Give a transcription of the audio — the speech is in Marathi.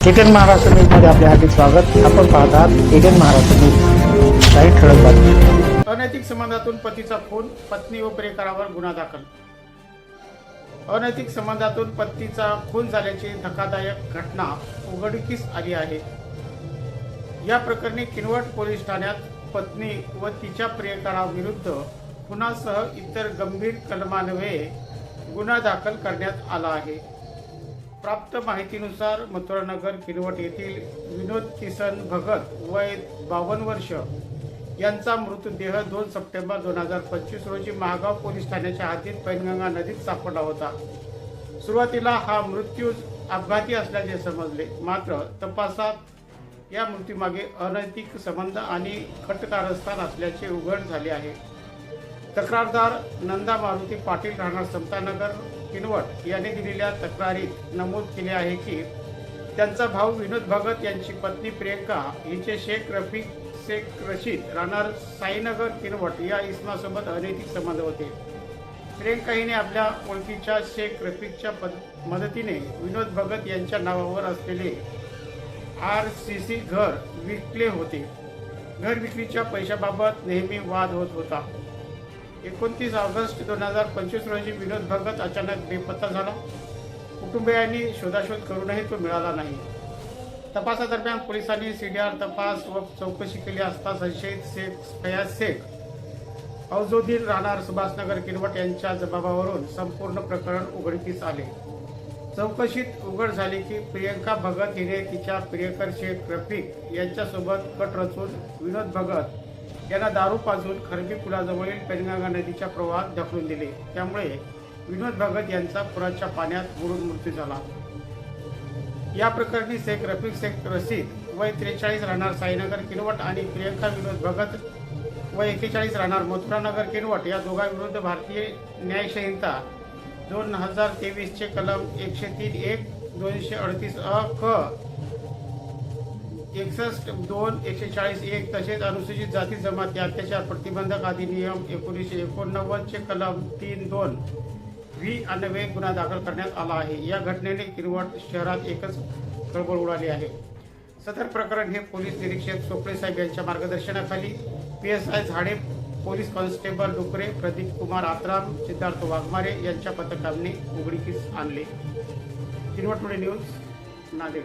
एटीएन महाराष्ट्र न्यूजमध्ये आपले हार्दिक स्वागत. आपण पाहतात एटीएन महाराष्ट्र न्यूज. काही ठळक बातमी अनैतिक संबंधातून पतीचा खून पत्नी व प्रेकरावर गुन्हा दाखल. अनैतिक संबंधातून पत्नीचा खून झाल्याची धक्कादायक घटना उघडकीस आली आहे. या प्रकरणी किनवट पोलीस ठाण्यात पत्नी व तिच्या प्रियकराविरुद्ध खुनासह इतर गंभीर कलमान्वये गुन्हा दाखल करण्यात आला आहे. प्राप्त माहितीनुसार मथुरानगर किनवट येथील विनोद किसन भगत वय बावन्न वर्ष यांचा मृतदेह दोन सप्टेंबर दोन हजार पंचवीस रोजी महागाव पोलीस ठाण्याच्या हद्दीत पैनगंगा नदीत सापडला होता. सुरुवातीला हा मृत्यू अपघाती असल्याचे समजले. मात्र तपासात या मृत्यूमागे अनैतिक संबंध आणि खटकारस्थान असल्याचे उघड झाले आहे. तक्रारदार नंदा मारुती पाटील राहणार समतानगर किनवट यांनी दिलेल्या तक्रारीत नमूद केले आहे की त्यांचा भाऊ विनोद भगत यांची पत्नी प्रियंका हिचे शेख रफिक शेख रशीद राहणार साईनगर किनवट या इसमासोबत अनैतिक संबंध होते. प्रियंका हिने आपल्या ओळखीच्या शेख रफिकच्या पद- मदतीने विनोद भगत यांच्या नावावर असलेले आर सी सी घर विकले होते. घर विक्रीच्या पैशाबाबत नेहमी वाद होत होता. एकोणतीस ऑगस्ट दोन हजार पंचवीस रोजी विनोद भगत अचानक बेपत्ता झाला. कुटुंबियांनी शोधाशोध करूनही तो मिळाला नाही. तपासादरम्यान पोलिसांनी सी डी आर तपास व चौकशी केली असता संशयित शेख फयाज शेख औजोदीन राहणार सुभाषनगर किनवट यांच्या जबाबावरून संपूर्ण प्रकरण उघडकीस आले. चौकशीत उघड झाली की प्रियंका भगत हिने तिच्या प्रियकर शेख रफिक यांच्यासोबत कट रचून विनोद भगत यांना दारू पाजून खरबी पुलाजवळील पेनगंगा नदीच्या प्रवाहात ढकलून दिले. त्यामुळे विनोद भगत यांचा पुराच्या पाण्यात बुडून मृत्यू झाला. या प्रकरणी शेख रफिक शेख रशीद वय त्रेचाळीस राहणार साईनगर किनवट आणि प्रियंका विनोद भगत व एकेचाळीस राहणार मथुरानगर किनवट या दोघांविरुद्ध भारतीय न्याय संहिता दोन हजार तेवीसचे कलम एकशे तीन एक दोनशे अडतीस अ क एकसष्ट दोन एकशे चाळीस एक तसेच अनुसूचित जाती जमाती अत्याचार प्रतिबंधक अधिनियम एकोणीसशे एकोणनव्वदचे कलम तीन दोन व्ही अन्वये गुन्हा दाखल करण्यात आला आहे. या घटनेने किनवट शहरात एकच खळबळ उडाली आहे. सदर प्रकरण हे पोलीस निरीक्षक चोपडे साहेब यांच्या मार्गदर्शनाखाली P S I Zade police constable Dukare Pradeep Kumar Atram Siddharth Waghmare यांच्या पथकाने उघडकीस आणले. किनवटमुळे न्यूज नांदेड.